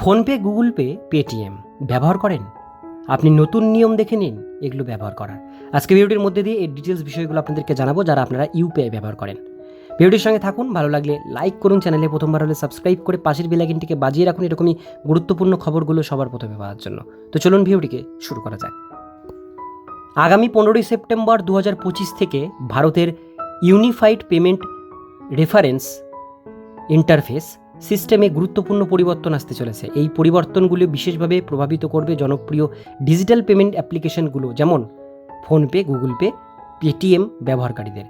PhonePe, Google pay, Paytm ব্যবহার করেন? আপনি নতুন নিয়ম দেখে নিন এগুলো ব্যবহার করার। আজকে ভিডিওটির মধ্যে দিয়ে এই ডিটেলস বিষয়গুলো আপনাদেরকে জানাব যারা আপনারা ইউপিআই ব্যবহার করেন। ভিডিওটির সঙ্গে থাকুন, ভালো লাগলে লাইক করুন চ্যানেলে, প্রথমবার হলে সাবস্ক্রাইব করে পাশের বেলাইকিনটিকে বাজিয়ে রাখুন এরকমই গুরুত্বপূর্ণ খবরগুলো সবার প্রথমে পাওয়ার জন্য। তো চলুন ভিডিওটিকে শুরু করা যাক। আগামী পনেরোই সেপ্টেম্বর দু থেকে ভারতের ইউনিফাইড পেমেন্ট রেফারেন্স ইন্টারফেস সিস্টেমে গুরুত্বপূর্ণ পরিবর্তন আসতে চলেছে। এই পরিবর্তনগুলি বিশেষভাবে প্রভাবিত করবে জনপ্রিয় ডিজিটাল পেমেন্ট অ্যাপ্লিকেশনগুলো, যেমন ফোনপে গুগল পে, পেটিএম ব্যবহারকারীদের।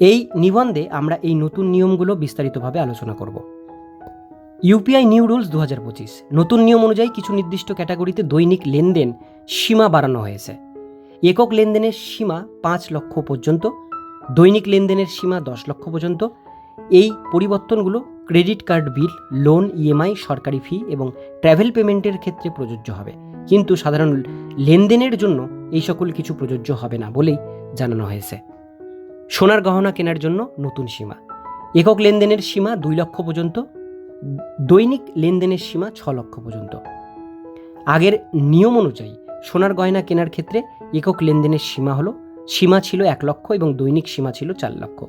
এই নিবন্ধে আমরা এই নতুন নিয়মগুলো বিস্তারিতভাবে আলোচনা করব। ইউপিআই নিউ রুলস দু হাজার পঁচিশ। নতুন নিয়ম অনুযায়ী কিছু নির্দিষ্ট ক্যাটাগরিতে দৈনিক লেনদেন সীমা বাড়ানো হয়েছে। একক লেনদেনের সীমা পাঁচ লক্ষ পর্যন্ত, দৈনিক লেনদেনের সীমা দশ লক্ষ পর্যন্ত। এই পরিবর্তনগুলো credit card bill, loan, EMI, সরকারি ফি এবং ট্রাভেল পেমেন্টের ক্ষেত্রে প্রযোজ্য হবে। কিন্তু সাধারণ লেনদেনের জন্য এই সকল কিছু প্রযোজ্য হবে না বলেই জানানো হয়েছে। সোনার গহনা কেনার জন্য নতুন সীমা। একক লেনদেনের সীমা দুই লক্ষ পর্যন্ত, দৈনিক লেনদেনের সীমা ছ লক্ষ পর্যন্ত। আগের নিয়ম অনুযায়ী সোনার গয়না কেনার ক্ষেত্রে একক লেনদেনের সীমা হলো, সীমা ছিল এক লক্ষ এবং দৈনিক সীমা ছিল চার লক্ষ।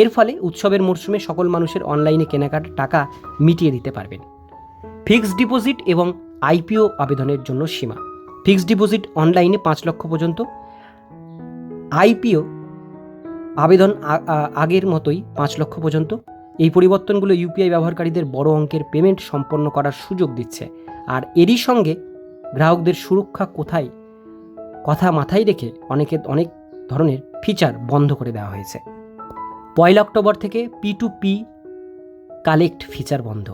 এর ফলে উৎসবের মরশুমে সকল মানুষের অনলাইনে কেনাকাটার টাকা মিটিয়ে দিতে পারবেন। ফিক্সড ডিপোজিট এবং আইপিও আবেদনের জন্য সীমা। ফিক্সড ডিপোজিট অনলাইনে পাঁচ লক্ষ পর্যন্ত। আইপিও আবেদন আগের মতোই পাঁচ লক্ষ পর্যন্ত। এই পরিবর্তনগুলো ইউপিআই ব্যবহারকারীদের বড় অঙ্কের পেমেন্ট সম্পন্ন করার সুযোগ দিচ্ছে। আর এরই সঙ্গে গ্রাহকদের সুরক্ষা কোথায়, কথা মাথায় রেখে অনেকে, অনেক ধরনের ফিচার বন্ধ করে দেওয়া হয়েছে। পয়লা অক্টোবর থেকে P to P collect feature বন্ধ।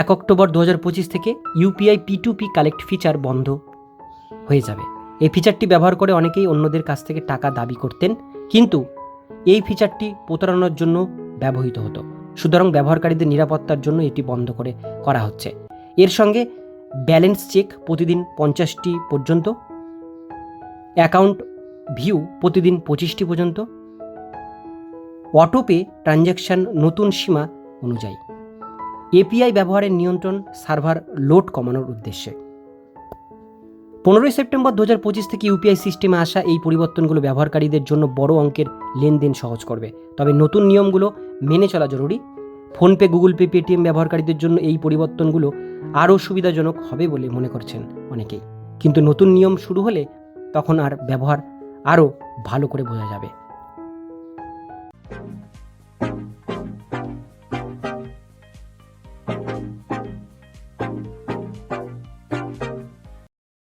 এক অক্টোবর দু পঁচিশ থেকে UPI P to P collect feature বন্ধ হয়ে যাবে। এই ফিচারটি ব্যবহার করে অনেকেই অন্যদের কাছ থেকে টাকা দাবি করতেন, কিন্তু এই ফিচারটি প্রতারণার জন্য ব্যবহৃত হতো। সুতরাং ব্যবহারকারীদের নিরাপত্তার জন্য এটি বন্ধ করে করা হচ্ছে। এর সঙ্গে ব্যালেন্স চেক প্রতিদিন পঞ্চাশটি পর্যন্ত অ্যাকাউন্ট ভিউ প্রতিদিন পঁচিশটি পর্যন্ত অটোপে ট্রানজ্যাকশন নতুন সীমা অনুযায়ী। এপিআই ব্যবহারের নিয়ন্ত্রণ সার্ভার লোড কমানোর উদ্দেশ্যে। পনেরোই সেপ্টেম্বর দু হাজার পঁচিশ থেকে ইউপিআই সিস্টেমে আসা এই পরিবর্তনগুলো ব্যবহারকারীদের জন্য বড় অঙ্কের লেনদেন সহজ করবে। তবে নতুন নিয়মগুলো মেনে চলা জরুরি। ফোনপে, গুগল পে, পেটিএম ব্যবহারকারীদের জন্য এই পরিবর্তনগুলো আরও সুবিধাজনক হবে বলে মনে করছেন অনেকেই। কিন্তু নতুন নিয়ম শুরু হলে তখন আর ব্যবহার আরও ভালো করে বোঝা যাবে।